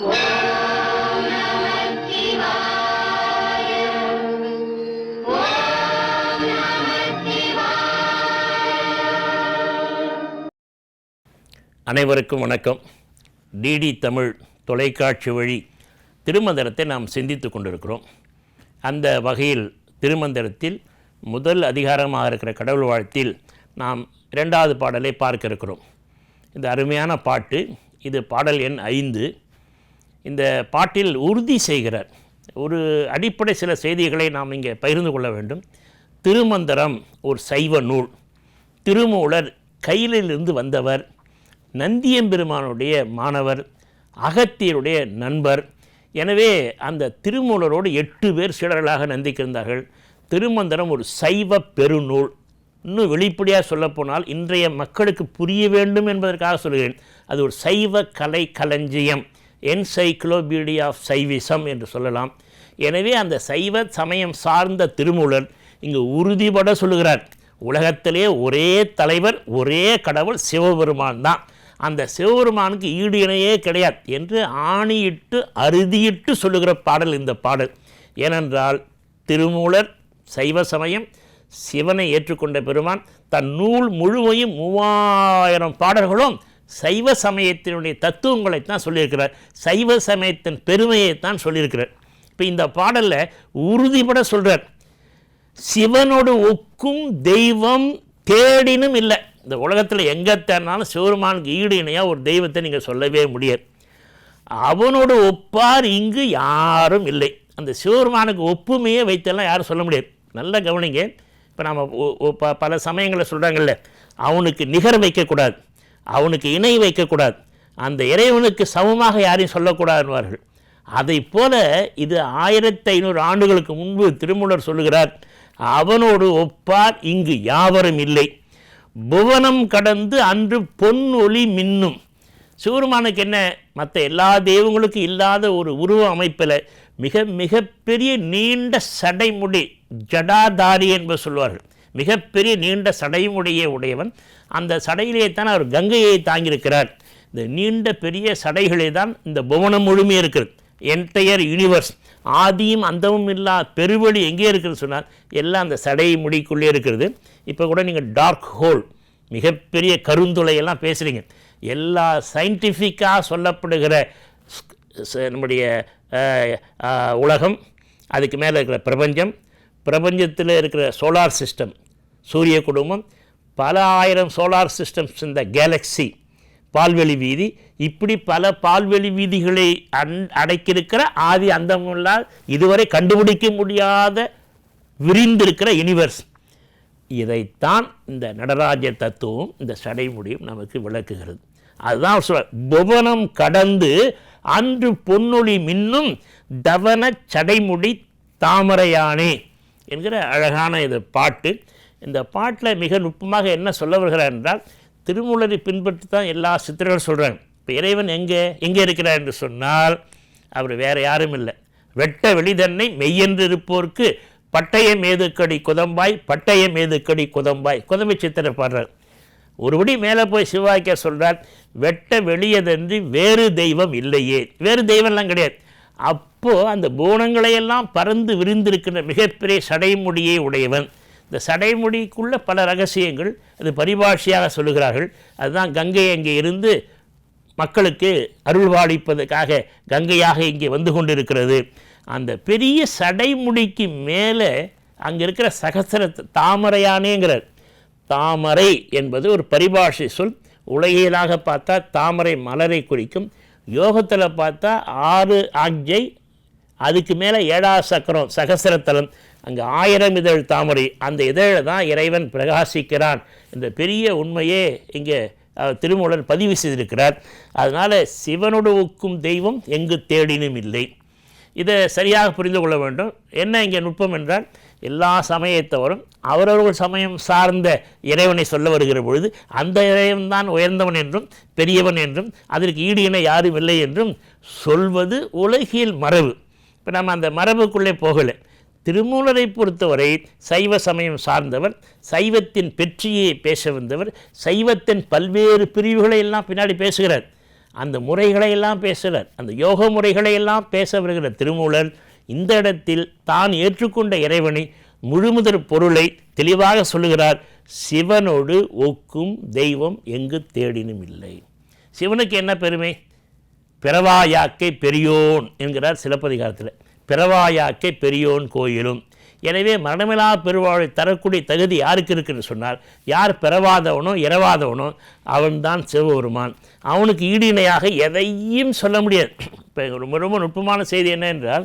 அனைவருக்கும் வணக்கம். டிடி தமிழ் தொலைக்காட்சி வழி திருமந்திரத்தை நாம் சிந்தித்து கொண்டிருக்கிறோம். அந்த வகையில் திருமந்திரத்தில் முதல் அதிகாரமாக இருக்கிற கடவுள் வாழ்த்தில் நாம் இரண்டாவது பாடலை பார்க்க இருக்கிறோம். இந்த அருமையான பாட்டு இது பாடல் எண் ஐந்து. இந்த பாட்டில் உறுதி செய்கிறார். ஒரு அடிப்படை சில செய்திகளை நாம் இங்கே பகிர்ந்து கொள்ள வேண்டும். திருமந்திரம் ஒரு சைவ நூல். திருமூலர் கையிலிருந்து வந்தவர். நந்தியம்பெருமானுடைய மாணவர். அகத்தியருடைய நண்பர். எனவே அந்த திருமூலரோடு எட்டு பேர் சீடர்களாக நந்திக்கிருந்தார்கள். திருமந்திரம் ஒரு சைவ பெருநூல். இன்னும் வெளிப்படையாக சொல்லப்போனால் இன்றைய மக்களுக்கு புரிய வேண்டும் என்பதற்காக சொல்கிறேன். அது ஒரு சைவ கலை களஞ்சியம். என்சைக்ளோபீடியா ஆஃப் சைவிசம் என்று சொல்லலாம். எனவே அந்த சைவ சமயம் சார்ந்த திருமூலர் இங்கு உறுதிபட சொல்லுகிறார். உலகத்திலே ஒரே தலைவர் ஒரே கடவுள் சிவபெருமான் தான். அந்த சிவபெருமானுக்கு ஈடு இணையே கிடையாது என்று ஆணியிட்டு அறுதியிட்டு சொல்லுகிற பாடல் இந்த பாடல். ஏனென்றால் திருமூலர் சைவ சமயம் சிவனை ஏற்றுக்கொண்ட பெருமான் தன் நூல் முழுமையும் மூவாயிரம் பாடல்களும் சைவ சமயத்தினுடைய தத்துவங்களை தான் சொல்லியிருக்கிறார். சைவ சமயத்தின் பெருமையை தான் சொல்லியிருக்கிறார். இப்போ இந்த பாடலில் உறுதிபட சொல்கிறார் சிவனோடு ஒக்கும் தெய்வம் தேடினும் இல்லை. இந்த உலகத்தில் எங்கே தேடினாலும் சிவருமானுக்கு ஈடு இணையாக ஒரு தெய்வத்தை நீங்கள் சொல்லவே முடியாது. அவனோடு ஒப்பார் இங்கு யாரும் இல்லை. அந்த சிவருமானுக்கு ஒப்புமையே வைத்தெல்லாம் யாரும் சொல்ல முடியாது. நல்லா கவனிங்க. இப்போ நம்ம பல சமயங்களில் சொல்கிறாங்கல்ல அவனுக்கு நிகர் வைக்கக்கூடாது அவனுக்கு இணை வைக்கக்கூடாது. அந்த இறைவனுக்கு சமமாக யாரையும் சொல்லக்கூடாதுவார்கள் அதை போல இது ஆயிரத்தி ஐநூறு ஆண்டுகளுக்கு முன்பு திருமூலர் சொல்லுகிறார் அவனோடு ஒப்பார் இங்கு யாவரும் இல்லை. புவனம் கடந்து அன்று பொன் ஒளி மின்னும். சிவருமானுக்கு என்ன? மற்ற எல்லா தெய்வங்களுக்கும் இல்லாத ஒரு உருவ அமைப்பில் மிக மிகப்பெரிய நீண்ட சடைமுடி ஜடாதாரி என்பது சொல்வார்கள். மிகப்பெரிய நீண்ட சடைமுடியை உடையவன். அந்த சடையிலே தான் அவர் கங்கையை தாங்கியிருக்கிறார். இந்த நீண்ட பெரிய சடைகளே தான் இந்த புவனம் முழுமையாக இருக்கிறது. என்டையர் யூனிவர்ஸ் ஆதியும் அந்தமும் இல்லா பெருவெளி எங்கே இருக்குதுன்னு சொன்னால் எல்லாம் அந்த சடை முடிக்குள்ளே இருக்கிறது. இப்போ கூட நீங்கள் டார்க் ஹோல் மிகப்பெரிய கருந்துளையெல்லாம் பேசுகிறீங்க எல்லா சயின்டிஃபிக்காக சொல்லப்படுகிற நம்முடைய உலகம் அதுக்கு மேலே இருக்கிற பிரபஞ்சம் பிரபஞ்சத்தில் இருக்கிற சோலார் சிஸ்டம் சூரிய குடும்பம் பல ஆயிரம் சோலார் சிஸ்டம்ஸ் இந்த கேலக்ஸி பால்வெளி வீதி இப்படி பல பால்வெளி வீதிகளை அன் அடைக்கிருக்கிற ஆதி அந்தமில்லா இதுவரை கண்டுபிடிக்க முடியாத விரிந்திருக்கிற யூனிவர்ஸ் இதைத்தான் இந்த நடராஜ தத்துவம் இந்த சடைமுடியும் நமக்கு விளக்குகிறது. அதுதான் சொல்ல புவனம் கடந்து அன்று பொன்னொழி மின்னும் தவன சடைமுடி தாமரையானே. என்கிற அழகான இது பாட்டு. இந்த பாட்டில் மிக நுட்பமாக என்ன சொல்ல வருகிறார் என்றால் திருமூலரை பின்பற்றி தான் எல்லா சித்தர்களும் சொல்கிறாங்க இப்போ இறைவன் எங்கே எங்கே இருக்கிறார் என்று சொன்னால் அவர் வேறு யாரும் இல்லை. வெட்ட வெளிதன்னை மெய்யென்று இருப்போருக்கு பட்டய மேதுக்கடி குதம்பாய் பட்டய மேதுக்கடி குதம்பாய். குதம்பை சித்திரை பாடுறார். ஒருபடி மேலே போய் சிவாக்கியார் சொல்கிறார் வெட்ட வெளியதன்றி வேறு தெய்வம் இல்லையே. வேறு தெய்வம்லாம் கிடையாது. அப்போது அந்த பூணங்களையெல்லாம் பறந்து விரிந்திருக்கின்ற மிகப்பெரிய சடைமுடியை உடையவன். இந்த சடைமுடிக்குள்ளே பல ரகசியங்கள் அது பரிபாஷையாக சொல்லுகிறார்கள். அதுதான் கங்கை அங்கே இருந்து மக்களுக்கு அருள்வாளிப்பதற்காக கங்கையாக இங்கே வந்து கொண்டிருக்கிறது. அந்த பெரிய சடைமுடிக்கு மேலே அங்கே இருக்கிற சகசர தாமரையானேங்கிறார். தாமரை என்பது ஒரு பரிபாஷை சொல். உலகியலாக பார்த்தா தாமரை மலரை குறிக்கும். யோகத்தில் பார்த்தா ஆறு ஆக்ஜை அதுக்கு மேலே ஏழா சக்கரம் சகசரத்தலம் அங்கே ஆயிரம் இதழ் தாமரை அந்த இதழில் தான் இறைவன் பிரகாசிக்கிறான். இந்த பெரிய உண்மையே இங்கே திருமூலர் பதிவு செய்திருக்கிறார். அதனால் சிவனோடு ஒக்கும் தெய்வம் எங்கு தேடினும் இல்லை இதை சரியாக புரிந்து கொள்ள வேண்டும். என்ன இங்கே நுட்பம் என்றால் எல்லா சமயத்தவரும் அவரவர்கள் சமயம் சார்ந்த இறைவனை சொல்ல வருகிற பொழுது அந்த இறைவன்தான் உயர்ந்தவன் என்றும் பெரியவன் என்றும் அதற்கு ஈடு இணை யாரும் இல்லை என்றும் சொல்வது உலகியல் மரபு. இப்போ நம்ம அந்த மரபுக்குள்ளே போகலை. திருமூலரை பொறுத்தவரை சைவ சமயம் சார்ந்தவர் சைவத்தின் பெற்றியை பேச வந்தவர் சைவத்தின் பல்வேறு பிரிவுகளை எல்லாம் பின்னாடி பேசுகிறார். அந்த முறைகளை எல்லாம் பேசுகிறார் அந்த யோக முறைகளை எல்லாம் பேச வருகிற திருமூலர் இந்த இடத்தில் தான் ஏற்றுக்கொண்ட இறைவனை முழுமுதற் பொருளை தெளிவாக சொல்லுகிறார். சிவனோடு ஒக்கும் தெய்வம் எங்கு தேடினும் இல்லை. சிவனுக்கு என்ன பெருமை? பிறவாயாக்கை பெரியோன் என்கிறார் சிலப்பதிகாரத்தில். பிறவாயாக்கை பெரியோன் கோயிலும். எனவே மரணமிலா பெருவாழை தரக்கூடிய தகுதி யாருக்கு இருக்குன்னு சொன்னால் யார் பிறவாதவனோ இரவாதவனோ அவன்தான் சிவபெருமான். அவனுக்கு ஈடு இணையாக எதையும் சொல்ல முடியாது. இப்போ ரொம்ப ரொம்ப நுட்பமான செய்தி என்ன என்றால்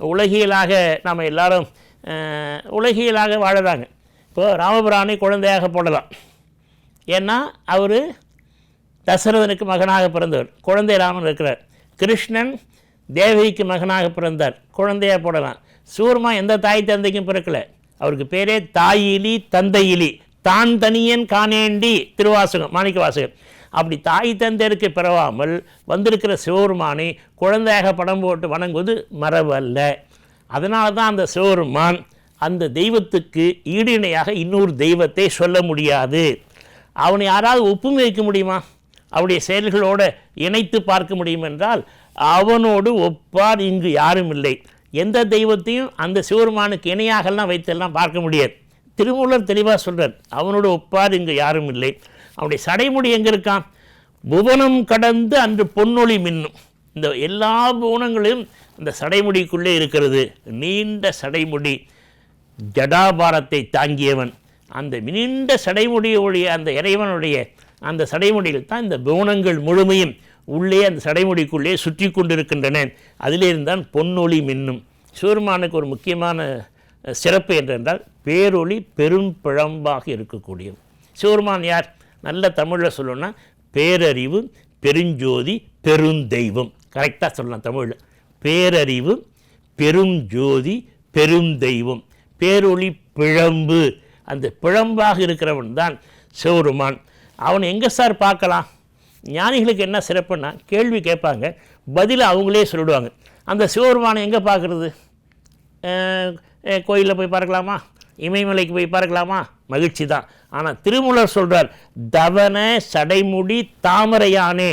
உலகியலாக நாம் எல்லாரும் உலகியலாக வாழறாங்க. இப்போ ராமபுராணி குழந்தையாக போடலாம். ஏன்னா அவர் தசரதனுக்கு மகனாக பிறந்தவர். குழந்தை ராமன் இருக்கிறார். கிருஷ்ணன் தேவகிக்கு மகனாக பிறந்தார். குழந்தையாக போடலாம். சூர்மா எந்த தாய் தந்தைக்கும் பிறக்கல. அவருக்கு பேரே தாயிலி தந்தையிலி. தான் தனியன் காணேண்டி. திருவாசகம் மாணிக்க வாசகம் அப்படி தாய் தந்தையருக்கு பிறவாமல் வந்திருக்கிற சிவபெருமானை குழந்தையாக படம் போட்டு வணங்குவது மரபு அல்ல அதனால தான் அந்த சிவபெருமான் அந்த தெய்வத்துக்கு ஈடு இணையாக இன்னொரு தெய்வத்தை சொல்ல முடியாது. அவனை யாராவது ஒப்புமை வைக்க முடியுமா? அவருடைய செயல்களோடு இணைத்து பார்க்க முடியும் என்றால் அவனோடு ஒப்பார் இங்கு யாரும் இல்லை. எந்த தெய்வத்தையும் அந்த சிவருமானுக்கு இணையாகலாம் வைத்தெல்லாம் பார்க்க முடியாது. திருமூலர் தெளிவாக சொல்கிறார் அவனோட ஒப்பார் இங்கு யாரும் இல்லை. அவனுடைய சடைமுடி எங்கே இருக்கான்? புவனம் கடந்து அன்று பொன்னொளி மின்னும். இந்த எல்லா புவனங்களும் அந்த சடைமுடிக்குள்ளே இருக்கிறது. நீண்ட சடைமுடி. ஜடாபாரத்தை தாங்கியவன். அந்த நீண்ட சடைமுடியுடைய அந்த இறைவனுடைய அந்த சடைமுடியில் தான் இந்த புவனங்கள் முழுமையும். உள்ளே அந்த சடைமுடிக்குள்ளே சுற்றி கொண்டிருக்கின்றன. அதிலிருந்தான் பொன்னொளி மின்னும். சிவருமானுக்கு ஒரு முக்கியமான சிறப்பு என்றென்றால் பேரொளி பெரும் பிழம்பாக இருக்கக்கூடியது. சிவருமான் யார்? நல்ல தமிழில் சொல்லணும்னா பேரறிவு பெருஞ்சோதி பெருந்தெய்வம். கரெக்டாக சொல்லலாம் தமிழில். பேரறிவு பெருஞ்சோதி பெருந்தெய்வம். பேரொளி பிழம்பு. அந்த பிழம்பாக இருக்கிறவன் தான் சிவருமான் அவன் எங்கே சார் பார்க்கலாம்? ஞானிகளுக்கு என்ன சிறப்புன்னா கேள்வி கேட்பாங்க பதிலை அவங்களே சொல்லிடுவாங்க. அந்த சிவபெருமானை எங்கே பார்க்குறது? கோயிலில் போய் பார்க்கலாமா? இமயமலைக்கு போய் பார்க்கலாமா? மகிழ்ச்சி தான். ஆனால் திருமூலர் சொல்கிறார் தவன சடைமுடி தாமரையானே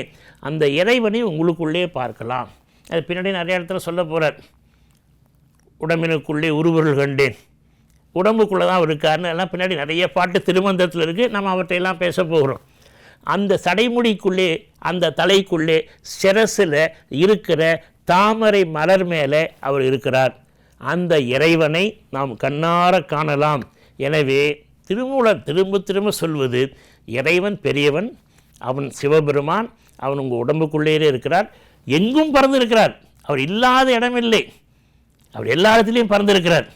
அந்த இறைவனை உங்களுக்குள்ளே பார்க்கலாம். அது பின்னாடி நிறைய இடத்துல சொல்ல போகிறார் உடம்பினுக்குள்ளே உருவருள் கண்டேன். உடம்புக்குள்ளே தான் அவர் இருக்காருன்னு எல்லாம் பின்னாடி நிறைய பாட்டு திருமந்தத்தில் இருக்குது நம்ம அவற்றையெல்லாம் பேச போகிறோம். அந்த சடைமுடிக்குள்ளே அந்த தலைக்குள்ளே சிரசில் இருக்கிற தாமரை மலர் மேலே அவர் இருக்கிறார். அந்த இறைவனை நாம் கண்ணார காணலாம். எனவே திருமூலர் திரும்ப திரும்ப சொல்வது இறைவன் பெரியவன் அவன் சிவபெருமான் அவன் உங்கள் உடம்புக்குள்ளேயே இருக்கிறார். எங்கும் பறந்திருக்கிறார். அவர் இல்லாத இடமில்லை. அவர் எல்லா இடத்துலையும் பறந்திருக்கிறார்.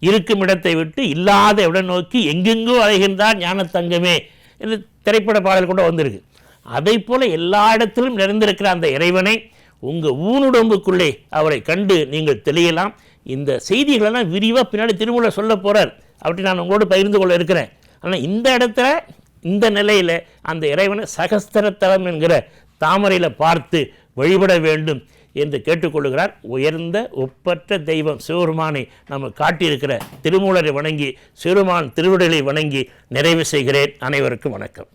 இருக்கும் இடத்தை விட்டு இல்லாத இடம் நோக்கி எங்கெங்கோ அலைகின்றார் ஞானத்தங்கமே. என்று திரைப்பட பாடல் கூட வந்திருக்கு. அதை போல எல்லா இடத்திலும் நிறைந்திருக்கிற அந்த இறைவனை உங்கள் ஊனுடம்புக்குள்ளே அவரை கண்டு நீங்கள் தெளியலாம். இந்த செய்திகளெல்லாம் விரிவாக பின்னாடி திருமூல சொல்ல போகிறார் அப்படி நான் உங்களோடு பகிர்ந்து கொள்ள இருக்கிறேன். ஆனால் இந்த இடத்துல இந்த நிலையில் அந்த இறைவனை சகஸ்திரத்தலம் என்கிற தாமரையில் பார்த்து வழிபட வேண்டும். என்று கேட்டுக்கொள்கிறார் உயர்ந்த ஒப்பற்ற தெய்வம் சிவருமானை நம்ம காட்டியிருக்கிற திருமூலரை வணங்கி சிறுமான் திருவிடலை வணங்கி நிறைவு செய்கிறேன். அனைவருக்கும் வணக்கம்.